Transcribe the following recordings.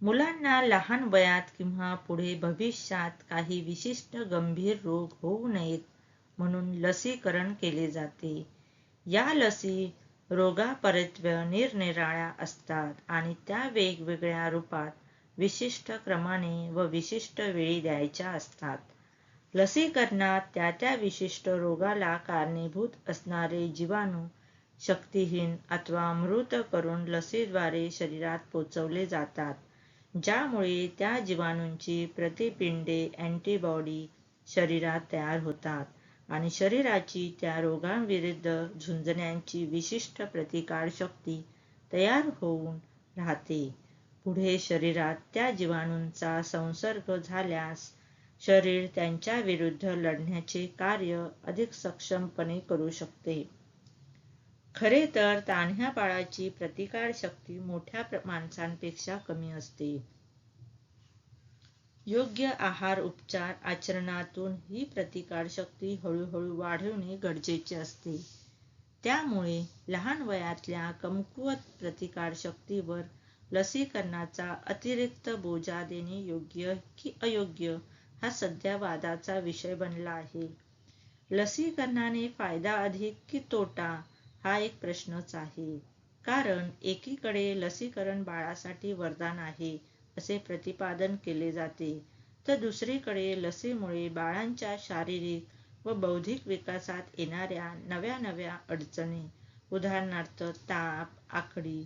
मुलांना लहान वयात किंवा पुढे भविष्यात काही विशिष्ट गंभीर रोग होऊ नयेत म्हणून लसीकरण केले जाते. या लसी रोगापरित्य निरनिराळ्या असतात आणि त्या वेगवेगळ्या रूपात विशिष्ट क्रमाने व विशिष्ट वेळी द्यायच्या असतात. लसीकरणात त्या त्या विशिष्ट रोगाला कारणीभूत असणारे जीवाणू शक्तिहीन अथवा मृत करून लसीद्वारे शरीरात पोचवले जातात. ज्यामुळे त्या जीवाणूंची प्रतिपिंडे अँटीबॉडी शरीरात तयार होतात आणि शरीराची त्या रोगांविरुद्ध झुंजण्याची विशिष्ट प्रतिकारशक्ती तयार होऊन राहते. पुढे शरीरात त्या जीवाणूंचा संसर्ग झाल्यास शरीर त्यांच्या विरुद्ध लढण्याचे कार्य अधिक सक्षमपणे करू शकते. खरे तर तान्ह्या बाळाची प्रतिकारशक्ती मोठ्या माणसांपेक्षा कमी असते. योग्य आहार उपचार आचरणातून ही प्रतिकारशक्ती हळूहळू वाढवणे गरजेचे असते. त्यामुळे लहान वयातल्या कमकुवत प्रतिकारशक्तीवर लसीकरणाचा अतिरिक्त बोजा देणे योग्य की अयोग्य हा सध्या वादाचा विषय बनला आहे. लसीकरणाने फायदा अधिक की तोटा हा एक प्रश्नच आहे. कारण एकीकडे लसीकरण बाळासाठी वरदान आहे असे प्रतिपादन केले जाते. तर दुसरीकडे लसीमुळे बाळांच्या शारीरिक व बौद्धिक विकासात येणाऱ्या नव्या नव्या अडचणी उदाहरणार्थ ताप आकडी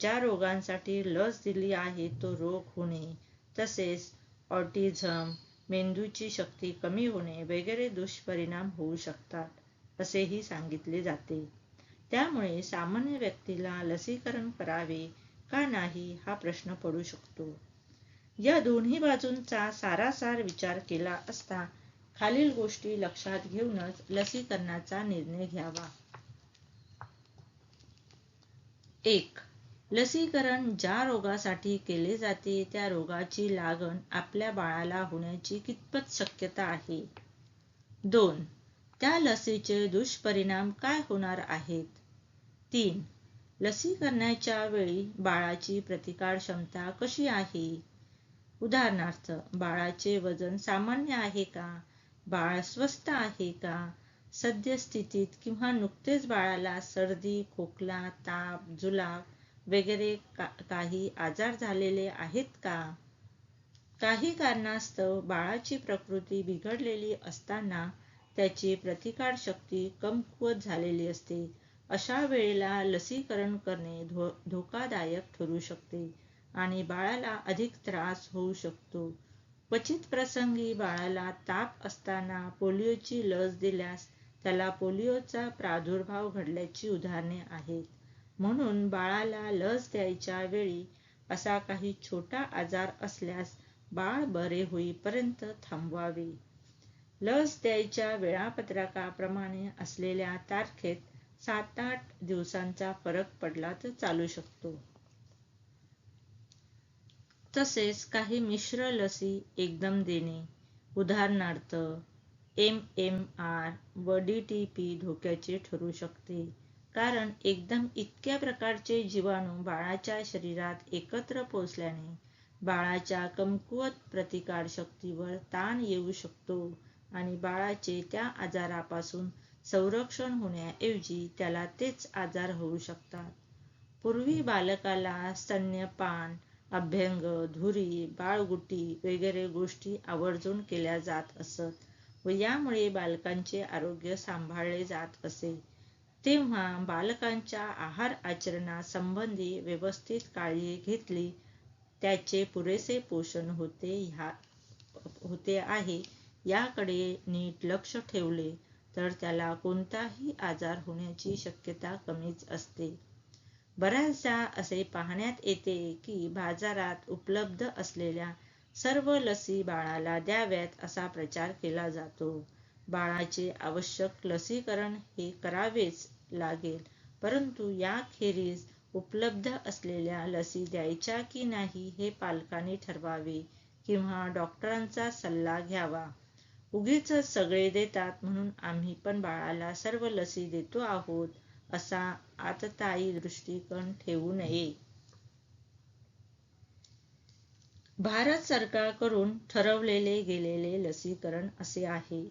ज्या रोगांसाठी लस दिली आहे तो रोग होणे तसेच ऑटिझम मेंदूची शक्ती कमी होणे वगैरे दुष्परिणाम होऊ शकतात असेही सांगितले जाते. त्यामुळे सामान्य व्यक्तीला लसीकरण करावे का नाही हा प्रश्न पडू शकतो. या दोन्ही बाजूंचा सारासार विचार केला असता खालील गोष्टी लक्षात घेऊनच लसीकरणाचा निर्णय घ्यावा. एक लसीकरण ज्या रोगासाठी केले जाते त्या रोगाची लागण आपल्या बाळाला होण्याची कितपत शक्यता आहे? दोन त्या लसीचे दुष्परिणाम काय होणार आहेत? तीन. लसीकरणाच्या वेळी बाळाची प्रतिकार क्षमता कशी आहे? उदाहरणार्थ बाळाचे वजन सामान्य आहे का? बाळ स्वस्थ आहे का? सद्यस्थितीत किंवा नुकतेच बाळाला सर्दी खोकला ताप जुलाब वगैरे का, काही आजार झालेले आहेत का? काही कारणास्तव बाळाची प्रकृती बिघडलेली असताना त्याची प्रतिकार शक्ती कमकुवत झालेली असते. अशा वेळेला लसीकरण करणे धो धोकादायक ठरू शकते आणि बाळाला अधिक त्रास होऊ शकतो. क्वचित प्रसंगी बाळाला ताप असताना पोलिओची लस दिल्यास त्याला पोलिओचा प्रादुर्भाव घडल्याची उदाहरणे आहेत. म्हणून बाळाला लस द्यायच्या वेळी असा काही छोटा आजार असल्यास बाळ बरे होईपर्यंत थांबवावे. लस द्यायच्या वेळापत्रकाप्रमाणे असलेल्या तारखेत सात आठ दिवसांचा फरक पडला तर चालू शकतो. तसेच काही मिश्र लसी एकदम देणे उदाहरणार्थ एम एम आर व डी टी पी धोक्याचे ठरू शकते. कारण एकदम इतक्या प्रकारचे जीवाणू बाळाच्या शरीरात एकत्र पोचल्याने बाळाच्या कमकुवत प्रतिकार शक्तीवर ताण येऊ शकतो आणि बाळाचे त्या आजारापासून संरक्षण होण्याऐवजी त्याला तेच आजार होऊ शकतात. पूर्वी बालकाला स्तन्यपान अभ्यंग धुरी बाळगुटी वगैरे गोष्टी आवर्जून केल्या जात असत व यामुळे बालकांचे आरोग्य सांभाळले जात असे. तेव्हा बालकांच्या आहार आचरणासंबंधी व्यवस्थित काळजी घेतली त्याचे पुरेसे पोषण होते ह्या होते आहे याकडे नीट लक्ष ठेवले. तर त्याला कोणताही आजार होण्याची शक्यता कमीच असते. बऱ्याचदा असे पाहण्यात येते की बाजारात उपलब्ध असलेल्या सर्व लसी बाळाला द्याव्यात असा प्रचार केला जातो. बाळाचे आवश्यक लसीकरण हे करावेच लागेल परंतु याखेरीज उपलब्ध असलेल्या लसी द्यायच्या की नाही हे पालकांनी ठरवावे किंवा डॉक्टरांचा सल्ला घ्यावा. उगीच सगळे देतात म्हणून आम्ही पण बाळाला सर्व लसी देतो आहोत असा आतताई दृष्टिकोन ठेवू नये. भारत सरकारकडून ठरवलेले गेलेले लसीकरण असे आहे.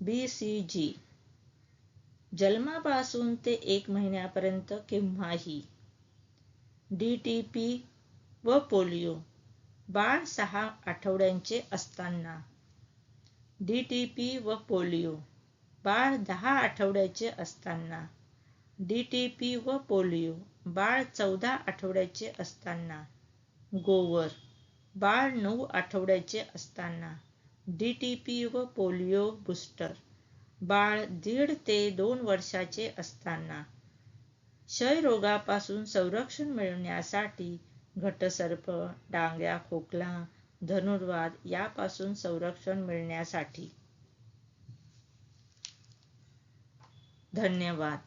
बीसीजी जन्मापासून ते एक महिन्यापर्यंत केव्हाही डीटीपी व पोलिओ बाळ सहा आठवड्यांचे असताना डीटीपी व पोलिओ बाळ दहा आठवड्याचे असताना. डीटीपी व पोलिओ बाळ चौदा आठवड्याचे असताना. गोवर बाळ नऊ आठवड्याचे असताना. डीटीपी व पोलिओ बूस्टर बाळ दीड ते दोन वर्षाचे असताना. क्षयरोगापासून संरक्षण मिळवण्यासाठी घटसर्प डांग्या खोकला धनुर्वाद यापासून संरक्षण मिळण्यासाठी. धन्यवाद.